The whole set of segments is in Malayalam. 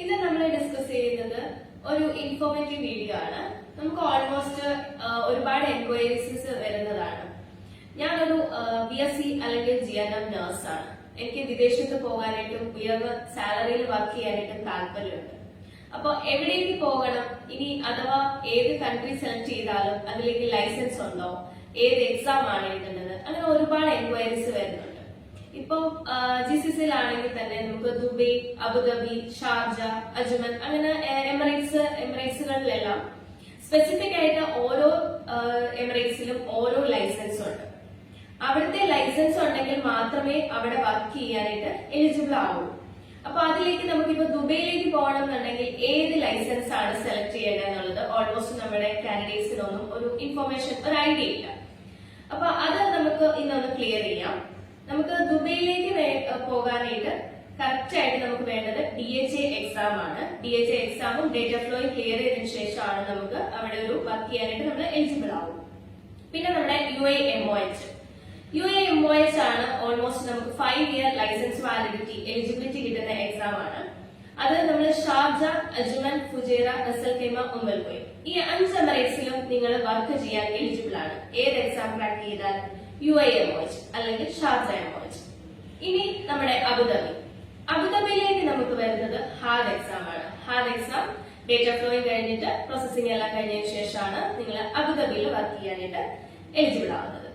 ഇന്ന് നമ്മൾ ഡിസ്കസ് ചെയ്യുന്നത് ഒരു ഇൻഫോർമേറ്റീവ് വീഡിയോ ആണ്. നമുക്ക് ഓൾമോസ്റ്റ് ഒരുപാട് എൻക്വയറീസ് വരുന്നതാണ്. ഞാനൊരു ബി എസ് സി അല്ലെങ്കിൽ ജി എൻ എം ആണ്. എനിക്ക് വിദേശത്ത് പോകാനായിട്ടും ഉയർന്ന സാലറിയിൽ വർക്ക് ചെയ്യാനായിട്ടും താല്പര്യമുണ്ട്. അപ്പോൾ എവിടേക്ക് പോകണം? ഇനി അഥവാ ഏത് കൺട്രി സെലക്ട് ചെയ്താലും അതിലേക്ക് ലൈസൻസ് ഉണ്ടോ? ഏത് എക്സാം ആണ് എഴുതേണ്ടത്? അങ്ങനെ ഒരുപാട് എൻക്വയറീസ് വരുന്നുണ്ട്. ഇപ്പം ജി സി സിയിലാണെങ്കിൽ തന്നെ നമുക്ക് ദുബൈ അബുദാബി ഷാർജ അജ്മൻ അങ്ങനെ എമിറേറ്റ്സ് എമിറേറ്റ്സുകളിലെല്ലാം സ്പെസിഫിക് ആയിട്ട് ഓരോ എമിറേറ്റ്സിലും ഓരോ ലൈസൻസ് ഉണ്ട്. അവിടുത്തെ ലൈസൻസ് ഉണ്ടെങ്കിൽ മാത്രമേ അവിടെ വർക്ക് ചെയ്യാനായിട്ട് എലിജിബിൾ ആവൂ. അപ്പൊ അതിലേക്ക് നമുക്കിപ്പോ ദുബൈയിലേക്ക് പോകണം എന്നുണ്ടെങ്കിൽ ഏത് ലൈസൻസ് ആണ് സെലക്ട് ചെയ്യേണ്ടത് എന്നുള്ളത് ഓൾമോസ്റ്റ് നമ്മുടെ കാൻഡിഡേറ്റ്സിനൊന്നും ഒരു ഇൻഫർമേഷൻ ഒരു ഐഡിയ ഇല്ല. അപ്പൊ അത് നമുക്ക് ഇന്നൊന്ന് ക്ലിയർ ചെയ്യാം. നമുക്ക് ദുബൈയിലേക്ക് പോകാനായിട്ട് കറക്റ്റ് ആയിട്ട് നമുക്ക് വേണ്ടത് ഡി എച്ച് എ എക്സാം ആണ്. ഡി എച്ച് എ എക്സാമും ഡേറ്റ ഫ്ലോയും ക്ലിയർ ചെയ്തതിനു ശേഷമാണ് നമുക്ക് അവിടെ ഒരു വർക്ക് ചെയ്യാനായിട്ട് നമ്മൾ എലിജിബിൾ ആവും. പിന്നെ നമ്മുടെ U A M O H U A M O H ആണ് ഓൾമോസ്റ്റ് നമുക്ക് five year licence validity eligibility കിട്ടുന്ന എക്സാം ആണ്. അത് നമ്മൾ Sharjah Ajman Fujairah Ras Al Khaimah Umm Al Quwain ഈ അഞ്ച് എമറേറ്റ്സിലും നിങ്ങൾ വർക്ക് ചെയ്യാൻ എലിജിബിൾ ആണ്. ഏത് എക്സാം ക്രാക്ക് ചെയ്താൽ U I M O H അല്ലെങ്കിൽ ഷാർജ എം ഒ ഇനി നമ്മുടെ അബുദാബി. അബുദാബിയിലേക്ക് നമുക്ക് വരുന്നത് ഹാർഡ് എക്സാം ആണ്. ഹാർഡ് എക്സാം ഡേറ്റ ഫ്ലോയിങ് കഴിഞ്ഞിട്ട് പ്രോസസ്സിംഗ് എല്ലാം കഴിഞ്ഞതിന് ശേഷമാണ് നിങ്ങൾ അബുദാബിയിൽ വർക്ക് ചെയ്യാനായിട്ട് എലിജിബിൾ ആവുന്നത്.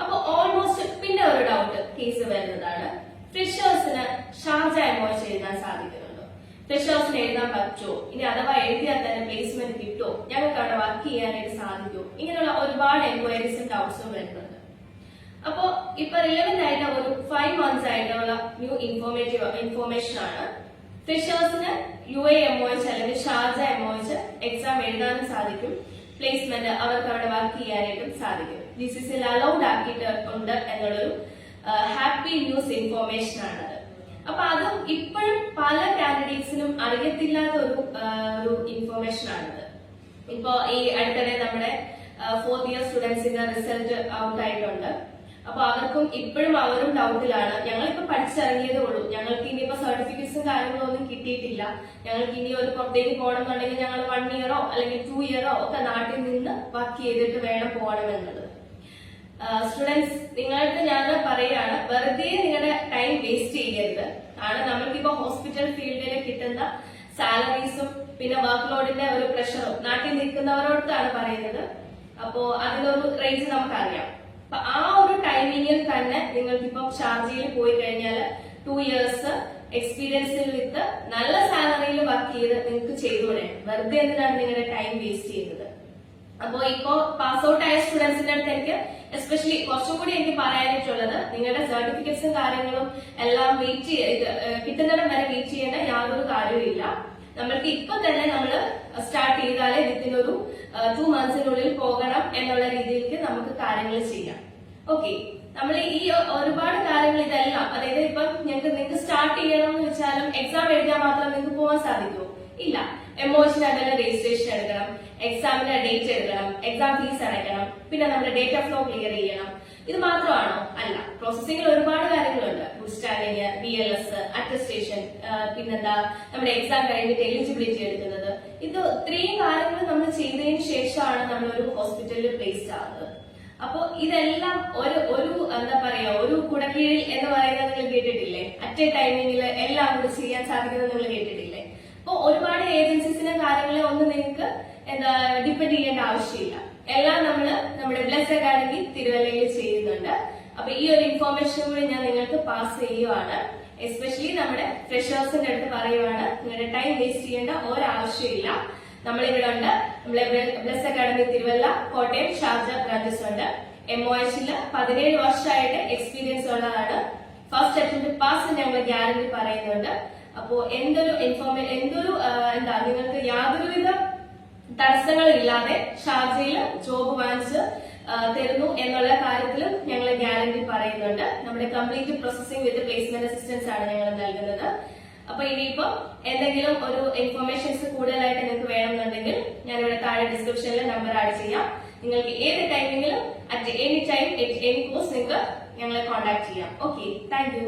അപ്പൊ ഓൾമോസ്റ്റ് പിന്നെ ഒരു ഡൗട്ട് കേസ് വരുന്നതാണ്. ഫ്രഷേഴ്സിന് ഷാർജ എമോച്ച് എഴുതാൻ സാധിക്കുന്നുണ്ടോ? ഫ്രഷേഴ്സിന് എഴുതാൻ പറ്റുമോ? ഇനി അഥവാ എഴുതിയാൽ തന്നെ പ്ലേസ്മെന്റ് കിട്ടുമോ? ഞങ്ങൾക്ക് അവിടെ വർക്ക് ചെയ്യാനായിട്ട് സാധിക്കുമോ? ഇങ്ങനെയുള്ള ഒരുപാട് എൻക്വയറീസും ഡൗട്ട്സും വരുന്നുണ്ട്. അപ്പോ ഇപ്പൊ റിലവന്റ് ആയിട്ട് ഒരു ഫൈവ് മന്ത്സ് ആയിട്ടുള്ള ന്യൂ ഇൻഫോർമേറ്റീവ് ഇൻഫോർമേഷൻ ആണ്. ഫ്രഷേഴ്സിന് യു എ എം എച്ച് അല്ലെങ്കിൽ ഷാർജ എം എച്ച് എക്സാം എഴുതാനും സാധിക്കും. പ്ലേസ്മെന്റ് അവർക്ക് അവിടെ വർക്ക് ചെയ്യാനായിട്ടും സാധിക്കും. ജി സി അലൗഡ് ആക്കിയിട്ട് ഉണ്ട് എന്നുള്ളൊരു ഹാപ്പി ന്യൂസ് ഇൻഫോർമേഷൻ ആണത് അപ്പൊ അതും ഇപ്പോഴും പല കാൻഡിഡേറ്റ്സിനും അറിയത്തില്ലാത്ത ഒരു ഒരു ഇൻഫോർമേഷൻ ആണത് ഇപ്പോ ഈ അടുത്തിടെ നമ്മുടെ ഫോർത്ത് ഇയർ സ്റ്റുഡൻസിന്റെ റിസൾട്ട് ഔട്ട് ആയിട്ടുണ്ട്. അപ്പൊ അവർക്കും ഇപ്പോഴും അവരും ഡൗട്ടിലാണ് ഞങ്ങളിപ്പോ പഠിച്ചിറങ്ങിയതേ ഉള്ളൂ. ഞങ്ങൾക്ക് ഇനിയിപ്പോ സർട്ടിഫിക്കറ്റ്സും കാര്യങ്ങളും ഒന്നും കിട്ടിയിട്ടില്ല. ഞങ്ങൾക്ക് ഇനി ഒരു പുറത്തേക്ക് പോകണം എന്നുണ്ടെങ്കിൽ ഞങ്ങൾ വൺ ഇയറോ അല്ലെങ്കിൽ ടു ഇയറോ ഒക്കെ നാട്ടിൽ നിന്ന് വർക്ക് ചെയ്തിട്ട് വേണം പോകണം എന്നുള്ളത് സ്റ്റുഡൻസ് നിങ്ങൾക്ക് ഞാൻ പറയുകയാണ് വെറുതെ നിങ്ങളുടെ ടൈം വേസ്റ്റ് ചെയ്യരുത്. കാരണം നമ്മൾക്കിപ്പോ ഹോസ്പിറ്റൽ ഫീൽഡിൽ കിട്ടുന്ന സാലറീസും പിന്നെ വർക്ക് ലോഡിന്റെ ഒരു പ്രഷറും നാട്ടിൽ നിൽക്കുന്നവരോടത്താണ് പറയുന്നത്. അപ്പോ അതിനൊരു റേഞ്ച് നമുക്കറിയാം. അപ്പൊ ആ ഒരു ടൈമിങ്ങിൽ തന്നെ നിങ്ങൾക്ക് നിങ്ങൾക്കിപ്പം ഷാർജയിൽ പോയി കഴിഞ്ഞാൽ ടു ഇയേഴ്സ് എക്സ്പീരിയൻസിൽ വിത്ത് നല്ല സാലറിയിൽ വർക്ക് ചെയ്ത് നിങ്ങൾക്ക് ചെയ്തോടെ വെറുതെ എന്തിനാണ് നിങ്ങളുടെ ടൈം വേസ്റ്റ് ചെയ്യുന്നത്? അപ്പോ ഇപ്പോ പാസ് ഔട്ട് ആയ സ്റ്റുഡൻസിന്റെ അടുത്ത് എനിക്ക് എസ്പെഷ്യലി കുറച്ചും കൂടി എനിക്ക് പറയാനായിട്ടുള്ളത് നിങ്ങളുടെ സർട്ടിഫിക്കറ്റ്സും കാര്യങ്ങളും എല്ലാം വെയിറ്റ് ചെയ്ത് കിട്ടുന്നിടം വരെ വെയിറ്റ് ചെയ്യേണ്ട യാതൊരു കാര്യവുമില്ല. നമ്മൾക്ക് ഇപ്പൊ തന്നെ നമ്മൾ സ്റ്റാർട്ട് ചെയ്താലേ വിത്തിനൊരു ടു മന്ത്സിനുള്ളിൽ പോകണം എന്നുള്ള രീതിയിലേക്ക് നമുക്ക് കാര്യങ്ങൾ ചെയ്യാം. ഓക്കെ നമ്മൾ ഈ ഒരുപാട് കാര്യങ്ങൾ ഇതെല്ലാം അതായത് ഇപ്പൊ ഞങ്ങൾക്ക് നിങ്ങൾക്ക് സ്റ്റാർട്ട് ചെയ്യണം എന്ന് വെച്ചാലും എക്സാം എഴുതാൻ മാത്രം നിങ്ങൾക്ക് പോകാൻ സാധിക്കുമോ ഇല്ല. എമോഷൻ അതിന്റെ രജിസ്ട്രേഷൻ എടുക്കണം എക്സാമിന്റെ ഡേറ്റ് എടുക്കണം എക്സാം ഫീസ് അടയ്ക്കണം പിന്നെ നമ്മുടെ ഡേറ്റ് ഓഫ് ഫ്ലോ ക്ലിയർ ചെയ്യണം. ഇത് മാത്രമാണോ? അല്ല. പ്രോസസ്സിംഗിൽ ഒരുപാട് കാര്യങ്ങളുണ്ട്. Good standing B L S attestation പിന്നെന്താ? നമ്മുടെ എക്സാം കഴിഞ്ഞിട്ട് എലിജിബിലിറ്റി എടുക്കുന്നത്. ഇത് ഇത്രയും കാര്യങ്ങൾ നമ്മൾ ചെയ്തതിന് ശേഷമാണ് നമ്മൾ ഒരു ഹോസ്പിറ്റലിൽ പ്ലേസ്ഡ് ആകുന്നത് അപ്പോ ഇതെല്ലാം ഒരു ഒരു എന്താ പറയാ ഒരു കുടക്കീഴിൽ എന്ന് പറയുന്നത് നിങ്ങൾ കേട്ടിട്ടില്ലേ? അറ്റ് എ ടൈമിങ്ങിൽ എല്ലാം കൂടി ചെയ്യാൻ സാധിക്കുന്നത് നിങ്ങൾ കേട്ടിട്ടില്ലേ? അപ്പൊ ഒരുപാട് ഏജൻസീസിനും കാര്യങ്ങളെ ഒന്നും നിങ്ങൾക്ക് എന്താ ഡിപ്പെൻഡ് ചെയ്യേണ്ട ആവശ്യമില്ല. എല്ലാം നമ്മൾ നമ്മുടെ ബ്ലസ് അക്കാഡമി തിരുവല്ലയിൽ ചെയ്യുന്നുണ്ട്. അപ്പൊ ഈ ഒരു ഇൻഫോർമേഷൻ കൂടി ഞാൻ നിങ്ങൾക്ക് പാസ് ചെയ്യുവാണ്. എസ്പെഷ്യലി നമ്മുടെ ഫ്രഷേഴ്സിന്റെ അടുത്ത് പറയുവാണ് നിങ്ങളുടെ ടൈം വേസ്റ്റ് ചെയ്യേണ്ട ഒരാവശ്യമില്ല. നമ്മളിവിടെ ഉണ്ട് നമ്മളെ Bless academy Thiruvalla Kottayam Sharjah branches ഉണ്ട് എം ഒ എച്ചിൽ പതിനേഴ് വർഷമായിട്ട് എക്സ്പീരിയൻസ് ഉള്ളതാണ്. ഫസ്റ്റ് അറ്റംപ്റ്റ് പാസ് ഞങ്ങൾ ഗ്യാരണ്ടി പറയുന്നുണ്ട്. അപ്പോ എന്തൊരു ഇൻഫോർമേ എന്തൊരു എന്താ നിങ്ങൾക്ക് യാതൊരുവിധ തടസ്സങ്ങളില്ലാതെ ഷാർജയിൽ ജോബ് വാങ്ങിച്ച് തരുന്നു എന്നുള്ള കാര്യത്തിൽ ഞങ്ങൾ ഗ്യാരണ്ടി പറയുന്നുണ്ട്. നമ്മുടെ complete processing with placement assistance ആണ് ഞങ്ങൾ നൽകുന്നത്. അപ്പൊ ഇനിയിപ്പോ എന്തെങ്കിലും ഒരു ഇൻഫർമേഷൻസ് കൂടുതലായിട്ട് നിങ്ങൾക്ക് വേണമെന്നുണ്ടെങ്കിൽ ഞാനിവിടെ താഴെ ഡിസ്ക്രിപ്ഷനിൽ നമ്പർ ആഡ് ചെയ്യാം. നിങ്ങൾക്ക് ഏത് ടൈമിങ്ങിലും at any time any course നിങ്ങൾക്ക് ഞങ്ങളെ കോൺടാക്ട് ചെയ്യാം. Okay thank